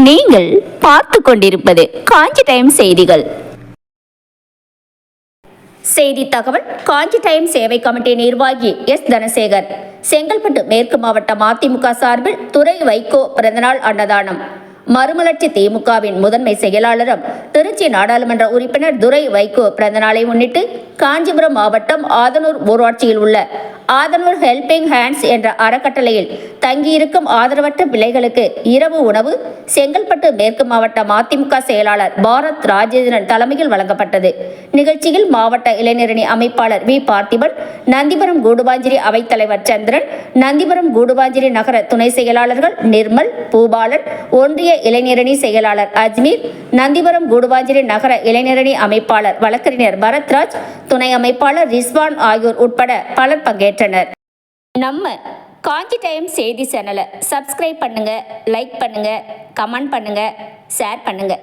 நீங்கள் பார்த்து கொண்டிருப்பது காஞ்சி டைம் செய்திகள். செய்தி தகவல் காஞ்சி டைம் சேவை கமிட்டி நிர்வாகி எஸ். தனசேகர். செங்கல்பட்டு மேற்கு மாவட்டம் அதிமுக சார்பில் துறை வைகோ பிறந்தநாள் அன்னதானம். மறுமலர்ச்சி திமுகவின் முதன்மை செயலாளரும் திருச்சி நாடாளுமன்ற உறுப்பினர் துரை வைகோ பிறந்தநாளை முன்னிட்டு காஞ்சிபுரம் மாவட்டம் ஆதனூர் ஊராட்சியில் உள்ள ஆதனூர் ஹெல்பிங் ஹேண்ட்ஸ் என்ற அறக்கட்டளையில் தங்கியிருக்கும் ஆதரவற்ற பிள்ளைகளுக்கு இரவு உணவு செங்கல்பட்டு மேற்கு மாவட்ட மதிமுக செயலாளர் பாரத் ராஜேந்திரன் தலைமையில் வழங்கப்பட்டது. நிகழ்ச்சியில் மாவட்ட இளைஞரணி அமைப்பாளர் வி. பார்த்திபன் நந்திபுரம் கூடுபாஞ்சிரி அவைத்தலைவர் சந்திரன் நந்திபுரம் கூடுபாஞ்சிரி நகர துணை செயலாளர்கள் நிர்மல் பூபாலன் ஒன்றிய இளைஞரணி செயலாளர் அஜ்மீர் நந்திபுரம் கூடுபாஞ்சிரி நகர இளைஞரணி அமைப்பாளர் வழக்கறிஞர் பரத்ராஜ் துணை அமைப்பாளர் ரிஸ்வான் ஆகியோர் உட்பட பலர் பங்கேற்றனர். நம்ம காஞ்சி டைம் செய்தி சேனலை சப்ஸ்கிரைப் பண்ணுங்க லைக் பண்ணுங்க கமெண்ட் பண்ணுங்க ஷேர் பண்ணுங்க.